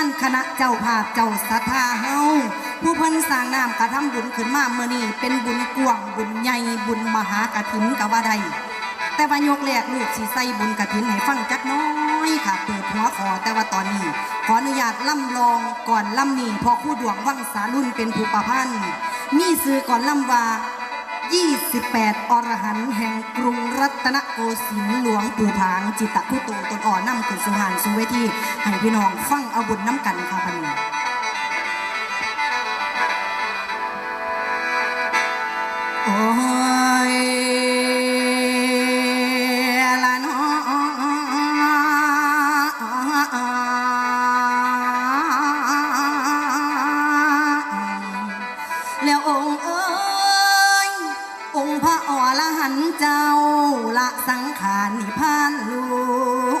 านคณะเจ้าภาพเจ้าศรัทธาเฮาผู้เพิ่นสร้างน้ำกระทำบุญขึ้นมาเมื่อนี้เป็นบุญกว้างบุญใหญ่บุญมหากฐินกะว่าใดแต่ว่ายกแรกลูกสิใส่บุญกฐินให้ฟังจักน้อยค่ะเปิดหัวขอแต่ว่าตอนนี้ ขออนุญาตล่ำลองก่อนล่ำนี้พอคู่ดวงวังสารุ่นเป็นผู้ประพันธ์มีซื้อก่อนล่ำว่า 28 อรหันต์แห่งกรุงรัตนโกสินทร์หลวงปู่ผางจิตตะผู้ตูตนอ่อนนำขึ้นสุหานสุเวทีให้พี่น้องฟังอาบุญน้ำกันค่ะพัน อระหันเจ้าละสังขารนิพพานหลว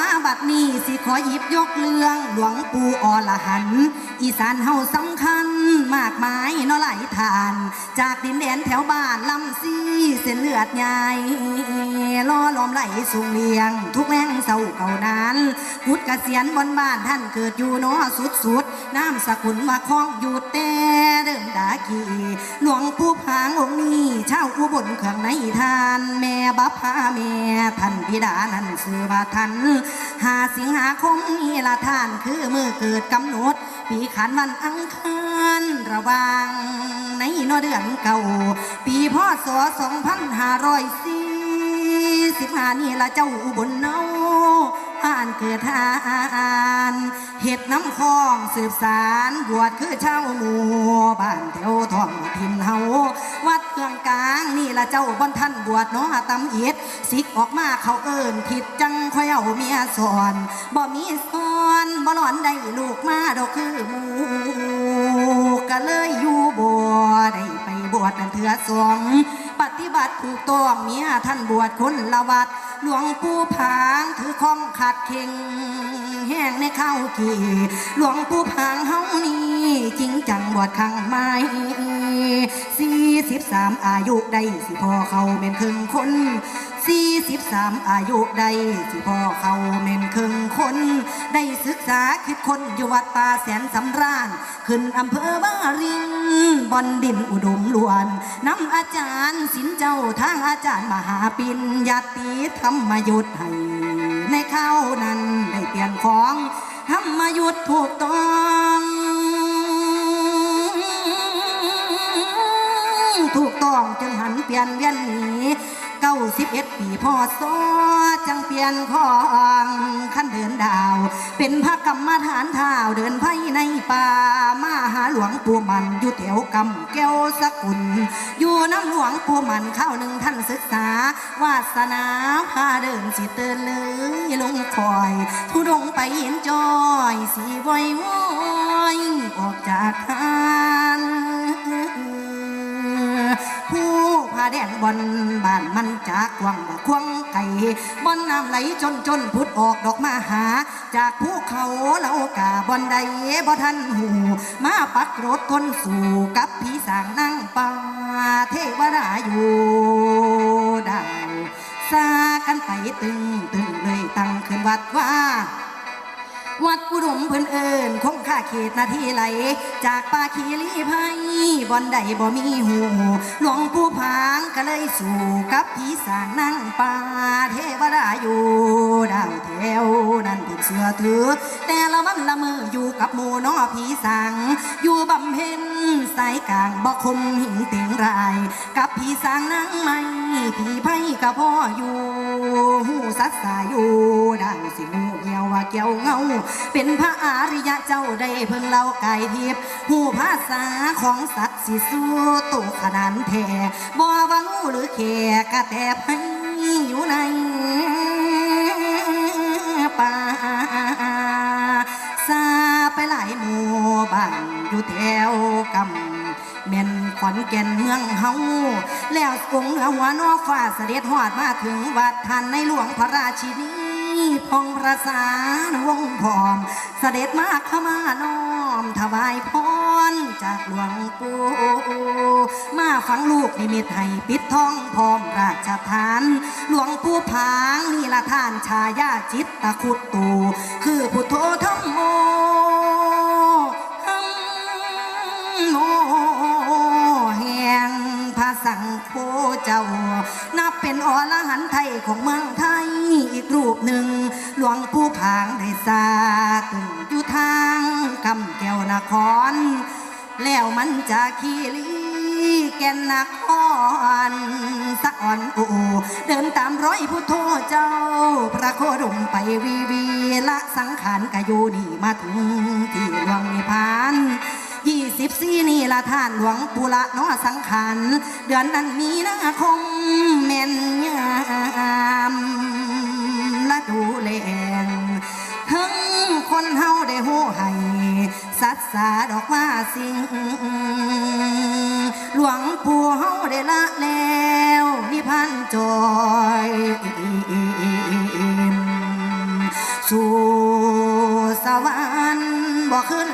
มาบัดนี้สิขอหยิบยกเรื่องหลวงปู่อรหัน อีสานเฮาสำคัญ มากมายเนาไหลายทาน จากดินแดนแถวบ้านลำซีเส้นเลือดใหญ่ล่อล้อมไหลสูงเลียง ทุกแรงเศร้าเก่านานกุดเกษียณบนบ้านท่านเกิดอยู่เนาะสุดสุด น้ำสกุลว่าคล้องอยู่แต่เดิมดากีหลวงปู่พางองค์นี้เช่าอุบลเครื่องในทาน แม่บัพพาแม่ท่านบิดานันซื้อว่าท่านหาสิงหาคมนี้ละท่านคือมือเกิดกำหนด ปีขานวันอังคารระวางในนอเดือนเก่า ปีพศ2545นี่ละเจ้าอุบลเนาานเกิดทานเห็ดน้ำคองสืบสารบวชคือเช่าหมู่บ้านแถวท้องถิ่นเฮาวัดเครื่องกลางนี่ละเจ้าบนท่านบวชเนาะตำเอ็ดสิกออกมาเขาเอิ้นผิดจังคอยเอาเมียสอนบ่มีสอนบ่หลอนได้ลูกมาดอกคือหมูก็เลยอยู่บ่ได้ไปบวชนั่นเถือสองปฏิบัติถูกต้องเมียท่านบวชคนละวัด หลวงปู่ผางถือข้องขัดเข่งแห้งในข้าวกี่ หลวงปู่ผางเฮานี่จริงจังบวชครั้งไม่สี่สิบสามอายุได้สิพอเขาเป็นครึ่งคน สี่สิบสามอายุได้สิพอเขาเป็นครึ่งคน ได้ศึกษาคิดคนอยู่วัดป่าแสนสำราญ ขึ้นอำเภอบ้ารินบอนดินอุดมล้วนน้ำอาจารย์สินเจ้าทางอาจารย์มหาปิญญาติธรรมยุทธให้ ในข้าวนั้นได้เปลี่ยนของธรรมยุทธถูกต้องถูกต้องจึงหันเปลี่ยนเวียนหนีาสิบเอ็ดปีพ่อซอจังเปลี่ยนของขั้นเดินดาว เป็นพระกรรมฐานเท้าเดินไพ่ในป่ามาหาหลวงปู่มันอยู่แถวกำแก้วสกุล อยู่น้ำหลวงปู่มันเข้าวหนึ่งท่านศึกษา วาสนาพาเดินสิเตือนเลยลงคอยทุดงไปเห็นจอยสีวอยวอยออกจากทา บอนบ้านมันจากวังบ่ควงไก่บอนน้ำไหลจนจนพุดออกดอกมาหา จากภูเขาเหล่ากาบอนใดบ่ทันหูมาปักรถทนสู่กับพี่สางนั่งป่าเทวดาอยู่ดาวซากันไปตึงตึงเลยตั้งขึ้นวัดว่า วัดกุดมเพิ่นเอิญคงค่าเขตนาทีไหล จากป่าขีรีไพบอนใดบ่มีหูหลวงปู่พางก็เลยสู่กับผีสางนั่งป่าเทวดาอยู่ดาวแถวนั้นเป็นเสือถือแต่ ละมืออยู่กับหมูน้อผีสางอยู่บำเพ็ญสายกลางบ่คมหิงเตียงราย กับผีสางนั่งไม่ผีไพ่กับพ่ออยู่หูสัตสาอยู่ดังสิงูเหี่ยวว่าเกี่ยวเงา เป็นพระอริยะเจ้าได้เพิ่งเล่ากายทิพย์หูภาษาของสัตว์สิสู้ตุขนานแท้บ่ว่างูหรือแขกกระแตบให้อยู่ใน อยู่แถวกำเม่นขอนแก่นเมืองเฮาแล้วกงเหนือหัวนอฟ้าเสด็จหอดมาถึงวัดทันในหลวงพระราชินีพองประสานวงพร้อม เสด็จมาขมาน้อมถวายพรจากหลวงปู่มาฟังลูกนิมิตให้ปิดทองพร้อมราชทาน หลวงปู่ผางนี่ละท่านชายาจิตตะคุตตู คือพุทโธธรรมโม สังโฆเจ้า นับเป็นอรหันต์ไทยของเมืองไทยอีกรูปหนึ่ง หลวงปู่ผางได้สาตึงอยู่ทางกำแก้วนคร แล้วมันจะขี้ลีแก่นนครสะอ่อนอูเดินตามร้อยพุทโธเจ้า พระโคดมไปวีวีละสังขารกอยู่นี่มาถึงที่หลวงนิพพาน บสี่นี่ละท่านหลวงปุระนอสังขันเดือนนั้นมีนาคมแม่นยามละดูแลงทั้งคนเฮาได้หูให้สัตสาดอกว่าสิ่งหลวงปู่เฮาได้ละแล้วนิพันจอยสู่สวรรค์บอกขึ้น